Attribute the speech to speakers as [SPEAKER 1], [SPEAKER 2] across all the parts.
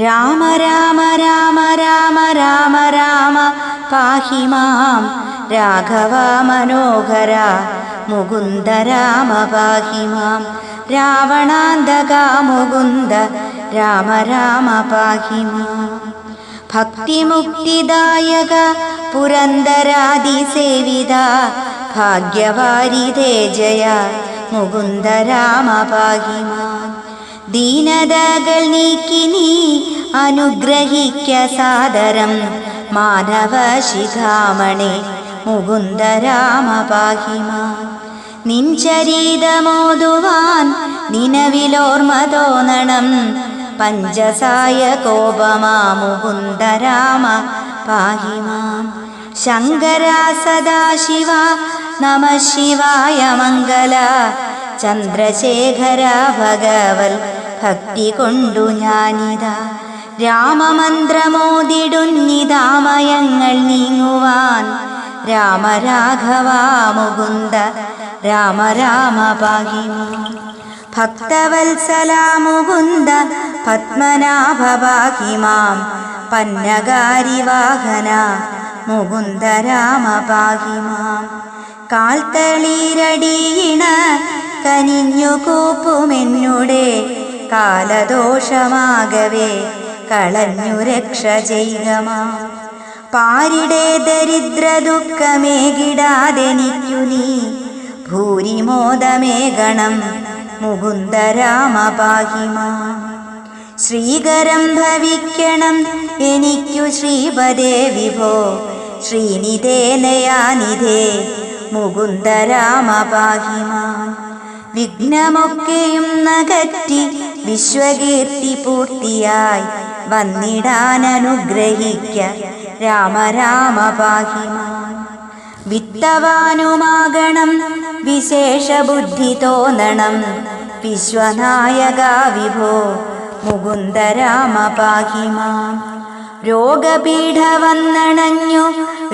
[SPEAKER 1] രാമ രാമ രാമ രാമ രാമ രാമ പാഹി മാം. രാഘവ മനോഹര മുകുന്ദ രാമ പാഹി മാം. രാവണാന്തക മുകുന്ദ രാമ രാമ പാഹി മാം. ഭക്തിമുക്തിദായക പുരന്ദരാദിസേവിത ഭാഗ്യവാരിതേ ജയ മുകുന്ദ രാമ പാഹി മാം. ദീനതകൾ നീക്കി നീ അനുഗ്രഹിക്ക സാദരം. മാനവ ശിഖാമണി മുകുന്ദരാമപാഹിമ നിൻ പാഹിമ നിൻചരീതമോതുവാൻ നിലവിലോർമ്മ തോന്നണം പഞ്ചസായ കോപമാ മുകുന്ദരാമ പാഹിമാം ശങ്കര സദാശിവ നമ ശിവായ മംഗല. ചന്ദ്രശേഖര ഭഗവൽ ഭക്തി കൊണ്ടു ഞാനിതാ. രാമമന്ത്രമോതിടുന്നിതാമയങ്ങൾ നീങ്ങുവാൻ. രാമരാഘവ മുകുന്ദ രാമ രാമ പാഹിമ ഭക്തവത്സല മുകുന്ദ പത്മനാഭ മുകുന്ദ രാമ കാൽത്തളീരടിയിണ കനിഞ്ഞു കൂപ്പുമെന്നുടെ കാലദോഷമാകവേ കളഞ്ഞു രക്ഷ ചെയ്യമാ പാരിടെ ദരിദ്ര ദുഃഖമേകിടാതെനിക്കു നീ. ഭൂരിമോദമേ ഗണം മുകുന്ദ രാമ ശ്രീകരം ഭവിക്കണം എനിക്കു ശ്രീപദേ വിഭോ. ശ്രീനിധേ നയാനിധേ മുകുന്ദ വിഘ്നമൊക്കെയും നകറ്റി വിശ്വകീർത്തി പൂർത്തിയായി വന്നിടാൻ അനുഗ്രഹിക്ക. രാമ രാമ പാഹിമാൻ. വിത്തവാനുമാകണം വിശേഷ ബുദ്ധി തോന്നണം. വിശ്വനായക വിഭോ മുകുന്ദ രാമ രോഗപീഠ വന്നണഞ്ഞു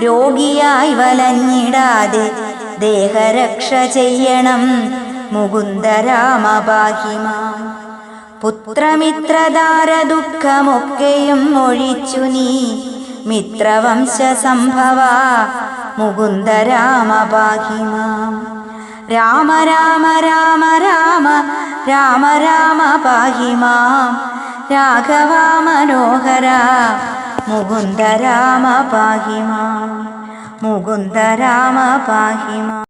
[SPEAKER 1] രോഗിയായി വലഞ്ഞിടാതെ ദേഹരക്ഷ ചെയ്യണം മുകുന്ദ രാമ പുത്രമിത്രദാര ദുഃഖമൊക്കെയും ഒഴിച്ചു നീ. മിത്രവംശ സംഭവ മുകുന്ദ രാമ രാമ രാമ രാമ രാമ രാമ പാഹിമാം. രാഘവ മനോഹര മുകുന്ദ രാമ പാഹിമാം. മുകുന്ദ രാമ പാഹിമാം.